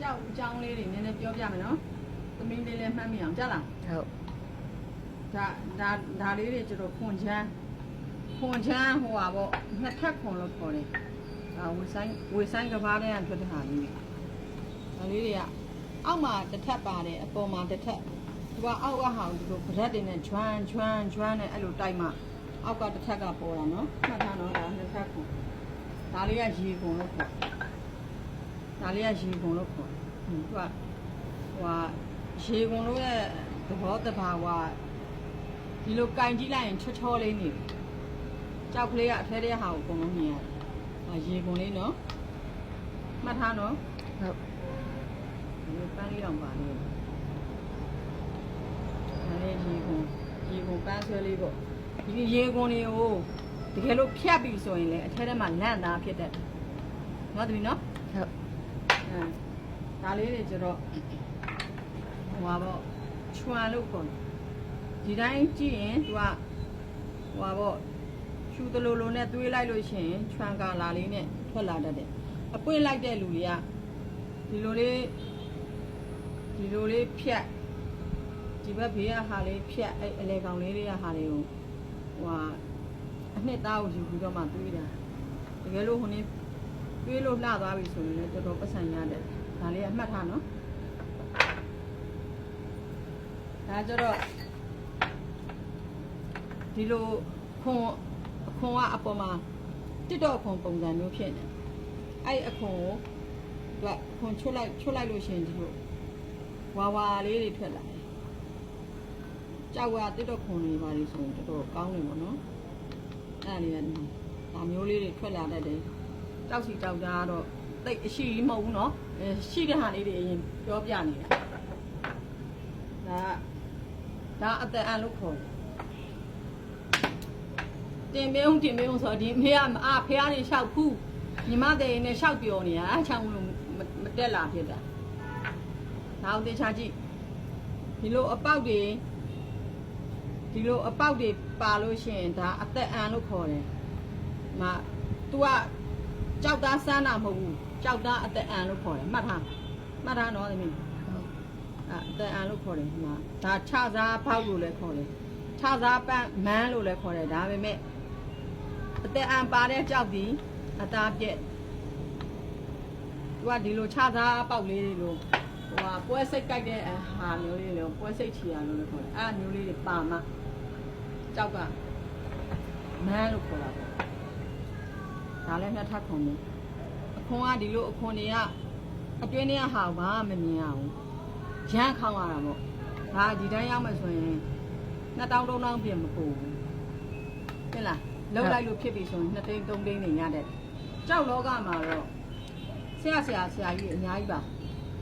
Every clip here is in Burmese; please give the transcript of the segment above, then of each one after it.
ကြောက်အကြောင်းလေးတွေနည်းနည်းပြောပြမယ်နော်သမီးလေးလည်းမှတ်မိအောင်ကြားလားဟုတ်ဒါဒါဒါလေးတွေကျတော့ခွန်ချမ်းခွန်ချမ်းဟိုပါပေါ့နှစ်ထပ်ခွန်လို့ခေါ်တယ်ဒါဝေဆိုင်ဝေဆိုင်ကဘာနဲ့ကထွက်တဲ့ဟာလေးတွေဒါလေးတွေကအောက်မှာတစ်ထပ်ပါတယ်အပေါ်မှာတစ်ထပ်သူကအောက်ကဟာကိုဒီလိုဗရက်တွေနဲ့ကျွမ်းကျွမ်းကျွမ်းနဲ့အဲ့လိုတိုက်မှအောက်ကတစ်ထပ်ကပေါ်တာနော်မှတ်ထားနော်ဒါနှစ်ထပ်ခွန်ဒါလေးကရေခွန်လို့ခေါ် ဒါလေးကရေခွန်လို့ခေါ်ဟင်းသူကဟိုဟာရေခွန်လို့ရဲ့သဘောတဘာဝဒီလိုကင်ကြည့်လိုက်ရင်ချောချောလေးနေတယ်ကြောက်ကလေးကအထဲထဲဟာကိုအကုန်လုံးမြင်ရတယ်။အာရေကုန်လေးနော်။မှတ်ထားနော်ဟုတ်။ဒီလိုပန်းလေးတောင်ပါနေတယ်။ဒါလေးရေကုန်ရေကုန်ပန်းဆွဲလေးပေါ့။ဒီရေကုန်လေးကိုတကယ်လို့ဖြတ်ပြီဆိုရင်လေအထဲထဲမှာလန့်သားဖြစ်တတ်တယ်။နော်သမီးနော်ဟုတ်။ အဲဒါလေးတွေကျတော့ဟိုပါပေါ့ချွန်လို့ခေါ်တယ်။ဒီတိုင်းကြည့်ရင် तू ကဟိုပါပေါ့ရှူတလူလူနဲ့သွေးလိုက်လို့ရှိရင်ချွမ်ကာလာလေးနဲ့ထွက်လာတတ်တယ်အပွင့်လိုက်တဲ့လူတွေကဒီလိုလေးဒီလိုလေးဖြတ်ဒီဘက်ဘေးကဟာလေးဖြတ်အဲ့အလေကောင်လေးတွေကဟာလေးကိုဟိုဟာအနှစ်သားကိုယူပြီးတော့မှသွေးတာတကယ်လို့ဟိုနေ့ သွေးလို့လှသွားပြီဆိုရင်လည်းတော်တော်ပတ်စံရတယ်ဒါလေးကမှတ်ထားနော်ဒါကြတော့ဒီလိုခွန်အခွန်ကအပေါ်မှာတစ်တော့ခွန်ပုံစံမျိုးဖြစ်နေအဲ့အခွန်ကိုသူကခွန်ချွတ်လိုက်ချွတ်လိုက်လို့ရှိရင်ဒီလိုဝါဝါလေးတွေထွက်လာတယ်ကြောက်ကတစ်တော့ခွန်တွေပါလိဆိုရင်တော်တော်ကောင်းတယ်ပေါ့နော်အဲ့ဒါလေးကဒါမျိုးလေးတွေထွက်လာတတ်တယ် ကြောက်စီကြောက်တာကတော့တိတ်အရှိကြီးမဟုတ်ဘူးနော်အဲရှိတဲ့ဟာလေးတွေအရင်ပြောပြနေတာဒါကဒါအသက်အံလို့ခေါ်တယ်တင်ပေးဦးတင်ပေးဦးဆိုတော့ဒီမေကမအားဖះနေလျှောက်ဖူးညီမတဲ့ရင်နဲ့လျှောက်ပြောနေတာအချောင်းလို့မတက်လာဖြစ်တာဒါအောင်တေချာကြည့်ဒီလိုအပေါက်တွေဒီလိုအပေါက်တွေပါလို့ရှိရင်ဒါအသက်အံလို့ခေါ်တယ်မ तू က ကြောက်သားစမ်းတာမဟုတ်ဘူးကြောက်သားအသက်အံလို့ခေါ်တယ်မှတ်ထားမှတ်ထားနော်သမီးဟုတ်အဲ့အသက်အံလို့ခေါ်တယ်ဒီမှာဒါခြစားပေါက်လို့လည်းခေါ်တယ်ခြစားပန်းမန်းလို့လည်းခေါ်တယ်ဒါပေမဲ့အသက်အံပါတဲ့ကြောက်ပြီးအသားပြက်သူကဒီလိုခြစားပေါက်လေးတွေလို့ဟိုဟာပွဲစိတ်ကြိုက်တဲ့ဟာမျိုးလေးလို့ပွဲစိတ်ချီရလို့လည်းခေါ်တယ်အဲ့မျိုးလေးတွေပါမှကြောက်ကမန်းလို့ခေါ်တာပေါ့ ဒါလည်းနှစ်ထပ်ခုံနေအခွန်ကဒီလိုအခွန်တွေကအတွင်းထဲကဟာကိုဘာမှမမြင်ရဘူးရမ်းခေါင်းရတာပေါ့ဒါဒီတိုင်းရောက်မှဆိုရင်2000 3000ပြင်မပို့ဘူးဟုတ်လားလောက်လိုက်လို့ဖြစ်ပြီဆိုရင်2သိန်း3သိန်းနေရတဲ့ကြောက်လောကမှာတော့ဆရာဆရာဆရာကြီးအများကြီးပါဒါ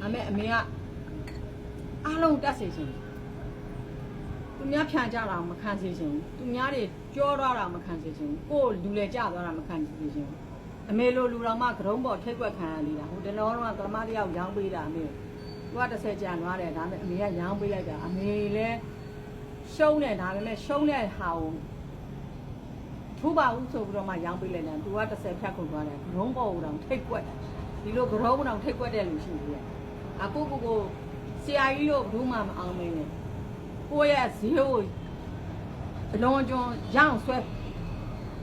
ပေမဲ့အမေကအားလုံးတက်စေချင် သူများဖြန်ကြတာမခံစေချင်ဘူးသူများတွေကြောသွားတာမခံစေချင်ဘူးကိုယ်လူလေကြသွားတာမခံစေချင်ဘူးအမေလိုလူတော်မှကရုံးပေါ်ထိတ်ကွက်ခံရသေးတာဟိုတလောတော့ကသမားတယောက်ရောင်းပေးတာအမေကိုသူက30ကျန်သွားတယ်ဒါပေမဲ့အမေကရောင်းပေးလိုက်တာအမေလည်းရှုံးတယ်ဒါပေမဲ့ရှုံးတဲ့ဟာကိုထူပါဦးဆိုပြီးတော့မှရောင်းပေးလိုက်တယ်သူက30ဖြတ်ကုန်သွားတယ်ဂရုံးပေါ်ဦးတောင်ထိတ်ကွက်ဒီလိုဂရုံးတောင်ထိတ်ကွက်တဲ့လူရှိသေးတယ်အခုကိုကိုဆရာကြီးတို့ဘူးမှမအောင်မင်းနဲ့ ကိုယ့်ရဲ့ဈေးကိုအလုံးကျွန်းရောင်းဆွဲ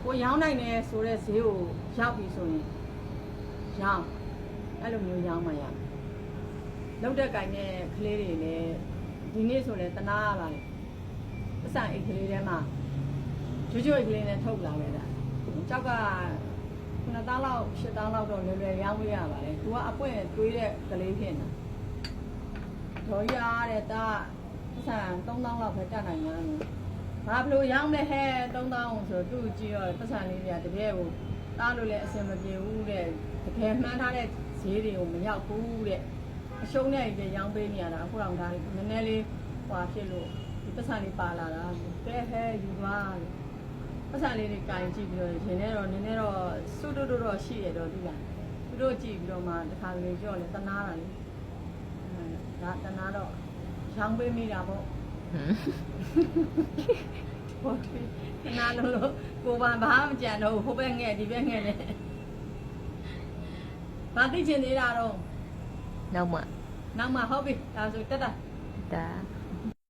ကိုရောင်းနိုင်တယ်ဆိုတဲ့ဈေးကိုရောက်ပြီဆိုရင်ရောင်းအဲ့လိုမျိုးရောင်းမှရတယ်လောက်တဲ့ကင်တဲ့ကလေးတွေလည်းဒီနေ့ဆိုလည်းတနာရလာတယ်ပစံအိတ်ကလေးထဲမှာကျွတ်ကျွတ်အိတ်ကလေးနဲ့ထုတ်လာခဲ့တာကြောက်က9တောင်းလောက်10တောင်းလောက်တော့လွယ်လွယ်ရောင်းပေးရပါလေသူကအပွင့်တွေးတဲ့ကလေးဖြစ်နေတာဒေါ်ရတဲ့တာ ပစံ3တောင်းလောက်ပဲတက်နိုင်ရတယ်ဘာဘလို့ရောင်းလဲဟဲ့3တောင်းဆိုသူ့ကြည့်တော့ပစံလေးတွေကတကယ်ကိုတားလို့လည်းအဆင်မပြေဘူးတဲ့တကယ်မှန်းထားတဲ့ဈေးတွေကိုမရောက်ဘူးတဲ့အရှုံးနဲ့ကြရောင်းပေးနေရတာအခုတော့ဒါနည်းနည်းလေးဟွာဖြစ်လို့ဒီပတ်စံလေးပါလာတာကဲဟဲယူသွားလို့ပတ်စံလေးတွေကင်ကြည့်ပြီးတော့ရင်ထဲတော့နည်းနည်းတော့စွတ်တွတ်တော့ရှိရတော့ဒီလားသူတို့ကြည့်ပြီးတော့မှတခါလေကြော့လေတနာတာလေအဲဒါတနာတော့ ရောင်းပေးမိတာပေါ့ဟမ်ဟုတ်တယ်တနာလို့လို့ကိုပန်ဘာမှမကြံတော့ဘူးဟိုဘက်ငဲ့ဒီဘက်ငဲ့လေဘာသိချင်သေးတာတော့နောက်မှနောက်မှဟုတ်ပြီဒါဆိုတက်တာဒါ